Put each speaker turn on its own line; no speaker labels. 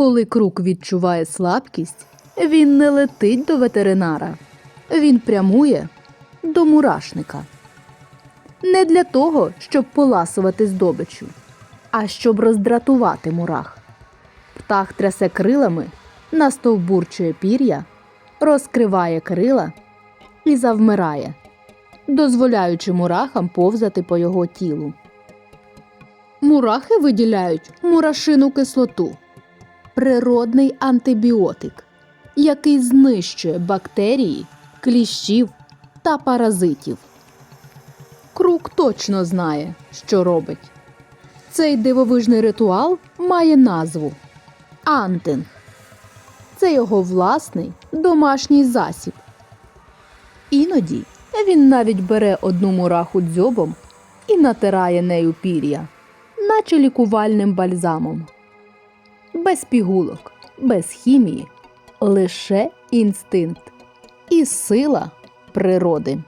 Коли крук відчуває слабкість, він не летить до ветеринара. Він прямує до мурашника. Не для того, щоб поласувати здобичу, а щоб роздратувати мурах. Птах трясе крилами, настовбурчує пір'я, розкриває крила і завмирає, дозволяючи мурахам повзати по його тілу. Мурахи виділяють мурашину кислоту природний антибіотик, який знищує бактерії, кліщів та паразитів. Крук точно знає, що робить. Цей дивовижний ритуал має назву антинг. Це його власний домашній засіб. Іноді він навіть бере одну мураху дзьобом і натирає нею пір'я, наче лікувальним бальзамом. Без пігулок, без хімії, лише інстинкт і сила природи.